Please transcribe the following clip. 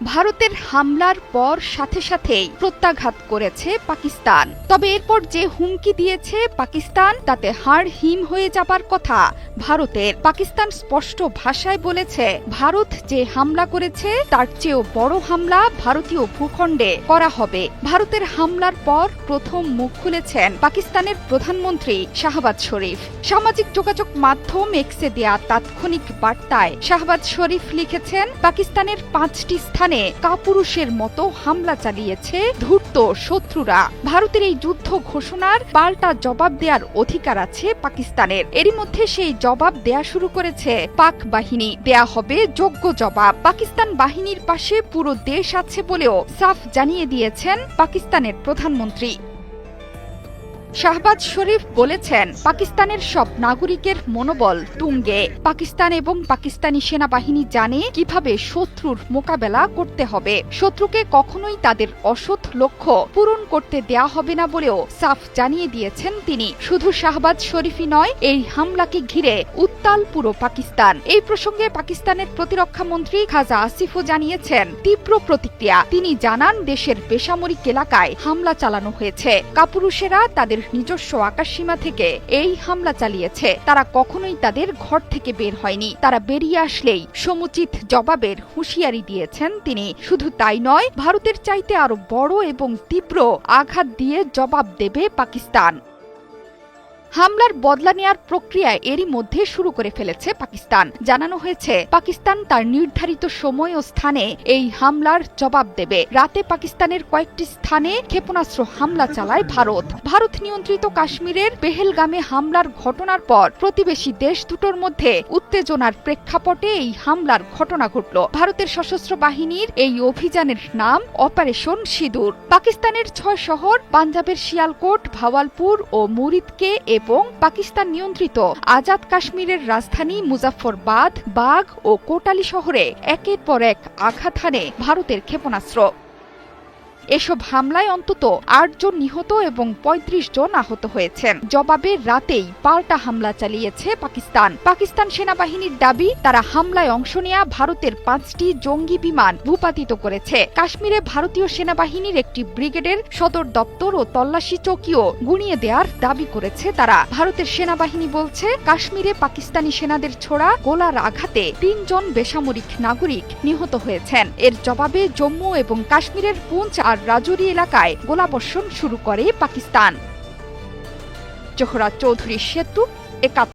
ভারতের হামলার পর সাথে সাথেই প্রত্যাঘাত করেছে পাকিস্তান। তবে এরপর যে হুমকি দিয়েছে পাকিস্তান, তাতে হাড় হিম হয়ে যাবার কথা ভারতের। পাকিস্তান স্পষ্ট ভাষায় বলেছে, ভারত যে হামলা করেছে, তার চেয়েও বড় হামলা ভারতীয় ভূখণ্ডে করা হবে। ভারতের হামলার পর প্রথম মুখ খুলেছেন পাকিস্তানের প্রধানমন্ত্রী শাহবাজ শরীফ। সামাজিক যোগাযোগ মাধ্যম এক্সে দেয়া তাৎক্ষণিক বার্তায় শাহবাজ শরীফ লিখেছেন, পাকিস্তানের পাঁচটি স্থানে কাপুরুষের মতো হামলা চালিয়েছে ধূর্ত শত্রুরা। ভারতের এই যুদ্ধ ঘোষণার পাল্টা জবাব দেওয়ার অধিকার আছে পাকিস্তানের। এরই মধ্যে সেই জবাব দেয়া শুরু করেছে পাক বাহিনী। দেয়া হবে যোগ্য জবাব। পাকিস্তান বাহিনীর পাশে পুরো দেশ আছে বলেও সাফ জানিয়ে দিয়েছেন পাকিস্তানের প্রধানমন্ত্রী। শাহবাজ শরীফ বলেছেন, পাকিস্তানের সব নাগরিকের মনোবল তুঙ্গে। পাকিস্তান এবং পাকিস্তানি সেনাবাহিনী জানে কীভাবে শত্রুর মোকাবেলা করতে হবে। শত্রুকে কখনোই তাদের অসৎ লক্ষ্য পূরণ করতে দেয়া হবে না বলেও সাফ জানিয়ে দিয়েছেন তিনি। শুধু শাহবাজ শরীফই নয়, এই হামলাকে ঘিরে উত্তাল পুরো পাকিস্তান। এই প্রসঙ্গে পাকিস্তানের প্রতিরক্ষা মন্ত্রী খাজা আসিফও জানিয়েছেন, তীব্র প্রতিক্রিয়া। তিনি জানান, দেশের বেসামরিক এলাকায় হামলা চালানো হয়েছে। কাপুরুষেরা তাদের নিজস্ব আকাশসীমা থেকে এই হামলা চালিয়েছে। তারা কখনোই তাদের ঘর থেকে বের হয়নি। তারা বেরিয়ে আসলেই সমুচিত জবাবের হুঁশিয়ারি দিয়েছেন তিনি। শুধু তাই নয়, ভারতের চাইতে আরও বড় এবং তীব্র আঘাত দিয়ে জবাব দেবে পাকিস্তান। হামলার বদলা নেয়ার প্রক্রিয়ায় এরই মধ্যে শুরু করে ফেলেছে পাকিস্তান। জানানো হয়েছে, পাকিস্তান তার নির্ধারিত সময় ও স্থানে এই হামলার জবাব দেবে। রাতে পাকিস্তানের কয়েকটি স্থানে ক্ষেপণাস্ত্র হামলা চালায় ভারত। ভারত নিয়ন্ত্রিত কাশ্মীরের পেহেলগামে হামলার ঘটনার পর প্রতিবেশী দেশ দুটোর মধ্যে উত্তেজনার প্রেক্ষাপটে এই হামলার ঘটনা ঘটল। ভারতের সশস্ত্র বাহিনীর এই অভিযানের নাম অপারেশন সিঁদুর। পাকিস্তানের ছয় শহর, পাঞ্জাবের শিয়ালকোট, ভাওয়ালপুর ও মুরিদকে এবং পাকিস্তান নিয়ন্ত্রিত আজাদ কাশ্মীরের রাজধানী মুজাফরবাদ বাঘ ও কোটালি শহরে একের পর এক আঘাত হানে ভারতের ক্ষেপণাস্ত্র। এসব হামলায় অন্তত আটজন নিহত এবং ৩৫ জন আহত হয়েছেন। জবাবে রাতেই পাল্টা হামলা চালিয়েছে পাকিস্তান। পাকিস্তান সেনাবাহিনীর দাবি, তারা হামলায় অংশ নেয়া ভারতের পাঁচটি জঙ্গি বিমান ভূপাতিত করেছে। কাশ্মীরে ভারতীয় সেনাবাহিনীর একটি ব্রিগেডের সদর দপ্তর ও তল্লাশি চৌকিও গুনিয়ে দেওয়ার দাবি করেছে তারা। ভারতের সেনাবাহিনী বলছে, কাশ্মীরে পাকিস্তানি সেনাদের ছোড়া গোলার আঘাতে তিনজন বেসামরিক নাগরিক নিহত হয়েছেন। এর জবাবে জম্মু এবং কাশ্মীরের পুঞ্চ আর রাজৌরি এলাকায় গোলাবর্ষণ শুরু করে পাকিস্তান। জোহরা চৌধুরী সেতু একাত্তর